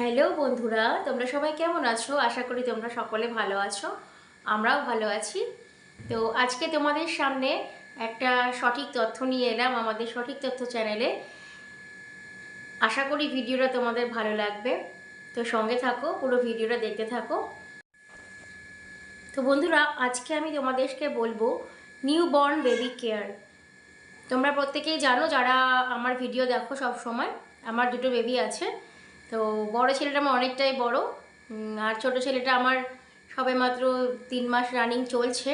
Hello বন্ধুরা, তোমরা সবাই কেমন আছো? আশা করি তোমরা সকলে ভালো আছো, আমরাও ভালো আছি। তো আজকে তোমাদের সামনে একটা সঠিক তথ্য নিয়ে এলাম আমাদের সঠিক তথ্য চ্যানেলে আশা করি ভিডিওটা তোমাদের ভালো লাগবে। তো সঙ্গে থাকো, পুরো ভিডিওটা দেখতে থাকো। তো বন্ধুরা, আজকে আমি তোমাদেরকে বলব নিউ বর্ন বেবি কেয়ার তোমরা প্রত্যেকেই জানো, যারা আমার ভিডিও দেখো সব সময় আমার দুটো বেবি আছে। তো বড় ছেলেটা আমার অনেকটাই বড় আর ছোট ছেলেটা আমার সবে মাত্র তিন মাস রানিং চলছে,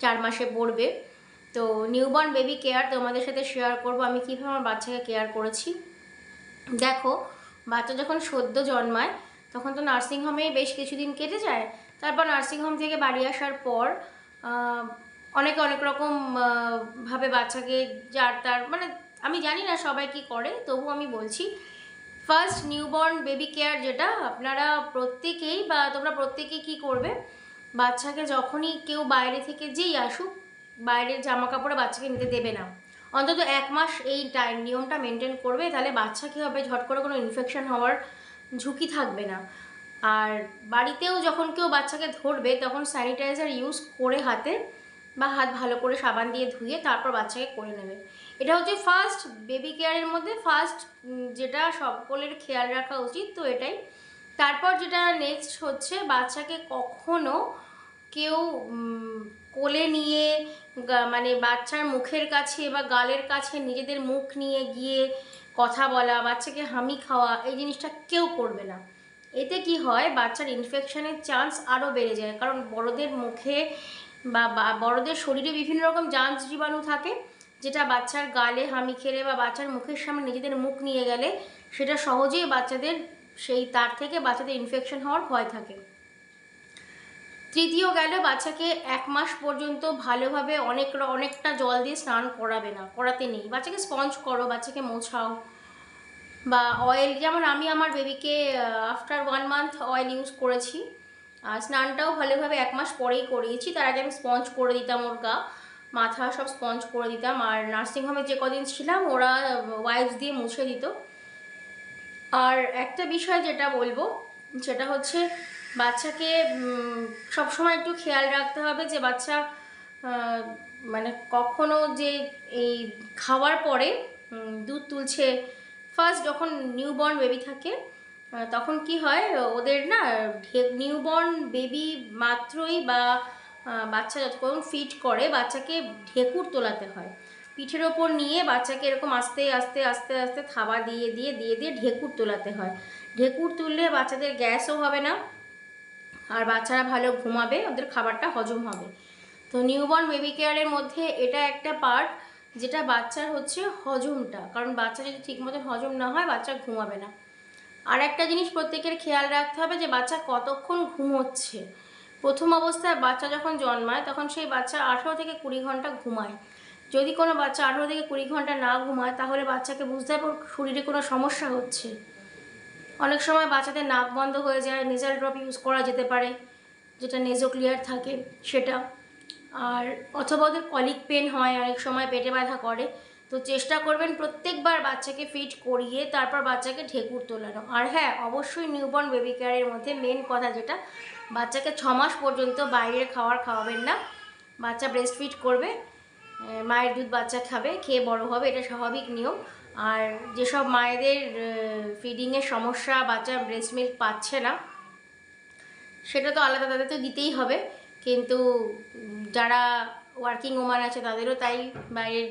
চার মাসে পড়বে। তো নিউবর্ন বেবি কেয়ার তোমাদের সাথে শেয়ার করব, আমি কীভাবে আমার বাচ্চাকে কেয়ার করেছি। দেখো, বাচ্চা যখন সদ্য জন্মায়, তখন তো নার্সিংহোমে বেশ কিছুদিন কেটে যায়। তারপর নার্সিংহোম থেকে বাড়ি আসার পর অনেকে অনেক রকম ভাবে বাচ্চাকে যার তার মানে আমি জানি না সবাই কি করে তবু আমি বলছি ফার্স্ট নিউবর্ন বেবি কেয়ার যেটা, আপনারা প্রত্যেকেই বা তোমরা প্রত্যেকেই কি করবে? বাচ্চাকে যখনই কেউ বাইরে থেকে যেই আসুক, বাইরের জামা কাপড়ে বাচ্চাকে নিতে দেবে না। অন্তত এক মাস এই টাইম নিয়মটা মেনটেন করবে, তাহলে বাচ্চা কী হবে? ঝট করে কোনো ইনফেকশন হওয়ার ঝুঁকি থাকবে না। আর বাড়িতেও যখন কেউ বাচ্চাকে ধরবে, তখন স্যানিটাইজার ইউজ করে হাতে বা হাত ভালো করে সাবান দিয়ে ধুয়ে তারপর বাচ্চাকে করে নেবে। এটা হচ্ছে ফার্স্ট বেবি কেয়ারের মধ্যে ফার্স্ট যেটা সকলের খেয়াল রাখা উচিত, তো এটাই। তারপর যেটা নেক্সট হচ্ছে, বাচ্চাকে কখনো কেউ কোলে নিয়ে মানে বাচ্চার মুখের কাছে বা গালের কাছে নিজেদের মুখ নিয়ে গিয়ে কথা বলা, বাচ্চাকে হামি খাওয়া, এই জিনিসটা কেউ করবে না। এতে কি হয়, বাচ্চার ইনফেকশনের চান্স আরও বেড়ে যায়। কারণ বড়দের মুখে বা বড়দের শরীরে বিভিন্ন রকম জার্মস জীবাণু থাকে, যেটা বাচ্চার গালে হামি খেলে বা বাচ্চার মুখের সামনে নিজেদের মুখ নিয়ে গেলে সেটা সহজেই বাচ্চাদের সেই তার থেকে বাচ্চাদের ইনফেকশন হওয়ার ভয় থাকে। তৃতীয় গেল, বাচ্চাকে এক মাস পর্যন্ত ভালোভাবে অনেক অনেকটা জল দিয়ে স্নান করাবে না, করাতে নেই। বাচ্চাকে স্পঞ্জ করো, বাচ্চাকে মোছাও বা অয়েল যেমন আমি আমার বেবিকে after one month oil use করেছি আর স্নানটাও ভালোভাবে এক মাস পরেই করিয়েছি। তার আগে আমি স্পঞ্জ করে দিতাম ওর গা মাথা সব স্পঞ্জ করে দিতাম। আর নার্সিংহোমে যে কদিন ছিলাম, ওরা ওয়াইপস দিয়ে মুছে দিত। আর একটা বিষয় যেটা বলব, সেটা হচ্ছে বাচ্চাকে সবসময় একটু খেয়াল রাখতে হবে যে বাচ্চা মানে কখনো যে এই খাওয়ার পরে দুধ তুলছে। ফার্স্ট যখন নিউবর্ন বেবি থাকে তখন কি হয়, ওদের না নিউবর্ন বেবি মাত্রই বা বাচ্চা যতক্ষণ ফিট করে, বাচ্চাকে ঢেকুর তোলাতে হয়। পিঠের ওপর নিয়ে বাচ্চাকে এরকম আস্তে আস্তে আস্তে আস্তে থাবা দিয়ে দিয়ে দিয়ে দিয়ে ঢেকুর তোলাতে হয়। ঢেকুর তুললে বাচ্চাদের গ্যাসও হবে না, আর বাচ্চারা ভালো ঘুমাবে, ওদের খাবারটা হজম হবে। তো নিউবর্ন বেবি কেয়ারের মধ্যে এটা একটা পার্ট যেটা বাচ্চার হচ্ছে হজমটা। কারণ বাচ্চা যদি ঠিকমতো হজম না হয়, বাচ্চা ঘুমাবে না। আর একটা জিনিস প্রত্যেকের খেয়াল রাখতে হবে যে বাচ্চা কতক্ষণ ঘুমোচ্ছে। প্রথম অবস্থায় বাচ্চা যখন জন্মায়, তখন সেই বাচ্চা আঠেরো থেকে কুড়ি ঘণ্টা ঘুমায়। যদি কোনো বাচ্চা আঠেরো থেকে কুড়ি ঘণ্টা না ঘুমায়, তাহলে বাচ্চাকে বুঝতে হবে শরীরে কোনো সমস্যা হচ্ছে। অনেক সময় বাচ্চাদের নাক বন্ধ হয়ে যায় নেজাল ড্রপ ইউজ করা যেতে পারে, যেটা নেজো ক্লিয়ার থাকে সেটা। আর অথবা ওদের কলিক পেন হয়, অনেক সময় পেটে ব্যথা করে তো চেষ্টা করবেন প্রত্যেকবার বাচ্চাকে ফিট করিয়ে তারপর বাচ্চাকে ঢেকুর তোলানো। আর হ্যাঁ অবশ্যই নিউবর্ন বেবি কেয়ারের মধ্যে মেন কথা যেটা, বাচ্চাকে ছ মাস পর্যন্ত বাইরের খাবার খাওয়াবেন না। বাচ্চা ব্রেস্ট ফিট করবে মায়ের দুধ বাচ্চা খাবে, খেয়ে বড় হবে, এটা স্বাভাবিক নিয়ম। আর যেসব মায়েদের ফিডিংয়ের সমস্যা বাচ্চা ব্রেস্ট মিল্ক পাচ্ছে না, সেটা তো আলাদা, তাদের তো দিতেই হবে। কিন্তু যারা ওয়ার্কিং ওমান আছে তাদেরও তাই, বাইরের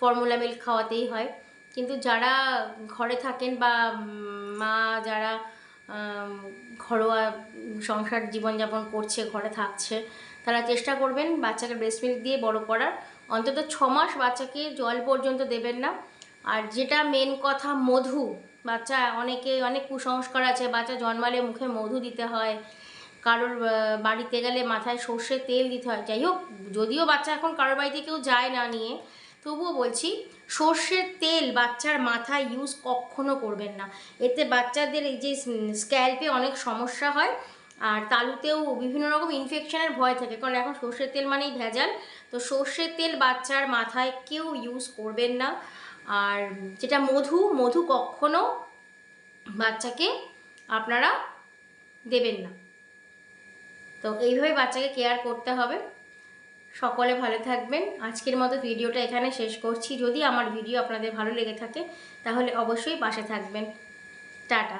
ফর্মুলা মিল্ক খাওয়াতেই হয়। কিন্তু যারা ঘরে থাকেন বা মা যারা ঘরোয়া সংসার জীবনযাপন করছে, ঘরে থাকছে, তারা চেষ্টা করবেন বাচ্চাকে ব্রেস্ট মিল্ক দিয়ে বড় করার। অন্তত ছ মাস বাচ্চাকে জল পর্যন্ত দেবেন না। আর যেটা মেন কথা, মধু। বাচ্চা অনেকে, অনেক কুসংস্কার আছে, বাচ্চা জন্মালে মুখে মধু দিতে হয়। কারোর বাড়িতে গেলে মাথায় সর্ষের তেল দিতে হয়। যাই হোক, যদিও বাচ্চা এখন কারোর বাড়িতে কেউ যায় না নিয়ে তবুও বলছি, সর্ষের তেল বাচ্চার মাথায় ইউজ কখনো করবেন না। এতে বাচ্চাদের এই যে স্ক্যাল্পে অনেক সমস্যা হয়, আর তালুতেও বিভিন্ন রকম ইনফেকশনের ভয় থাকে। কারণ এখন সর্ষের তেল মানেই ভেজাল। তো সর্ষের তেল বাচ্চার মাথায় কেউ ইউজ করবেন না। আর যেটা মধু মধু কখনো বাচ্চাকে আপনারা দেবেন না। তো এইভাবে বাচ্চাকে কেয়ার করতে হবে। সকলে ভালো থাকবেন। আজকের মতো ভিডিওটা এখানে শেষ করছি। যদি আমার ভিডিও আপনাদের ভালো লেগে থাকে, তাহলে অবশ্যই পাশে থাকবেন। টাটা।